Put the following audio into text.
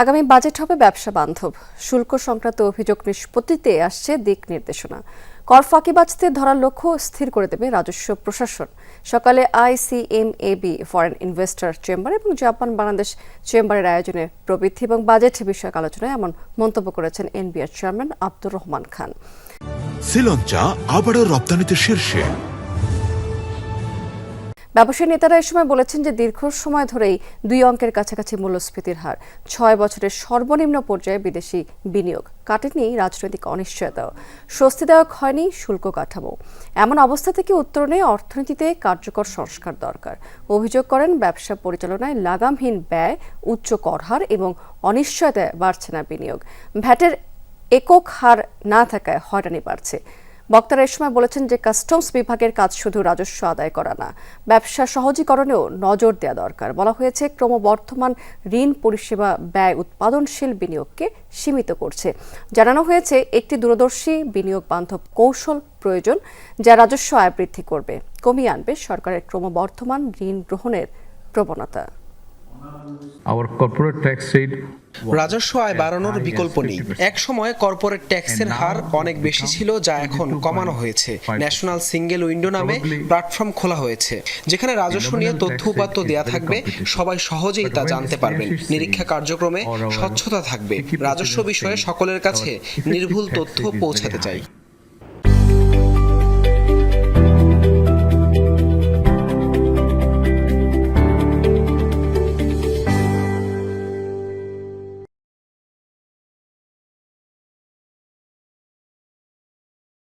আগামী বাজেট হবে ব্যবসা বান্ধব। শুল্ক সংক্রান্ত অভিযোগ নিষ্পত্তিতে আসছে দিক নির্দেশনা। কর ফাঁকিবাজদের ধরার লক্ষ্য স্থির করে দেবে রাজস্ব প্রশাসন। সকালে আইসিএমএবি ফরেন ইনভেস্টর চেম্বার এবং জাপান বাংলাদেশ চেম্বারের আয়োজনে প্রবৃদ্ধি এবং বাজেট বিষয়ক আলোচনায় এমন মন্তব্য করেছেন এনবিআর চেয়ারম্যান আব্দুর রহমান খান। শ্রীলঞ্চা আবারও রপ্তানিতে শীর্ষে। ব্যবসায়ী নেতারা এ সময় বলেছেন যে দীর্ঘ সময় ধরেই দুই অঙ্কের কাছাকাছি মূল্যস্ফীতির হার। ছয় বছরের সর্বনিম্ন পর্যায়ে বিদেশি বিনিয়োগ কাটেনি রাজনৈতিক অনিশ্চয়তাও স্বস্তিদায়ক হয়নি শুল্ক কাঠামো। এমন অবস্থা থেকে উত্তরণে অর্থনীতিতে কার্যকর সংস্কার দরকার। অভিযোগ করেন ব্যবসা পরিচালনায় লাগামহীন ব্যয়, উচ্চ কর হার এবং অনিশ্চয়তায় বাড়ছে না বিনিয়োগ। ভ্যাটের একক হার না থাকায় হয়রানি বাড়ছে। বক্তারা এ সময় বলেছেন যে কাস্টমস বিভাগের কাজ শুধু রাজস্ব আদায় করা না, ব্যবসা সহজীকরণেও নজর দেওয়া দরকার। বলা হয়েছে, ক্রমবর্ধমান ঋণ পরিষেবা ব্যয় উৎপাদনশীল বিনিয়োগকে সীমিত করছে। জানানো হয়েছে, একটি দূরদর্শী বিনিয়োগ বান্ধব কৌশল প্রয়োজন যা রাজস্ব আয় বৃদ্ধি করবে। কমিয়ে আনবে সরকারের ক্রমবর্ধমান ঋণ গ্রহণের প্রবণতা। রাজস্ব আয় বাড়ানোর বিকল্প নেই। এক সময় কর্পোরেট ট্যাক্সের হার অনেক বেশি ছিল যা এখন কমানো হয়েছে। ন্যাশনাল সিঙ্গেল উইন্ডো নামে প্ল্যাটফর্ম খোলা হয়েছে যেখানে রাজস্ব নিয়ে তথ্য উপাত্ত দেয়া থাকবে সবাই সহজেই তা জানতে পারবেন। নিরীক্ষা কার্যক্রমে স্বচ্ছতা থাকবে। রাজস্ব বিষয়ে সকলের কাছে নির্ভুল তথ্য পৌঁছাতে চাই।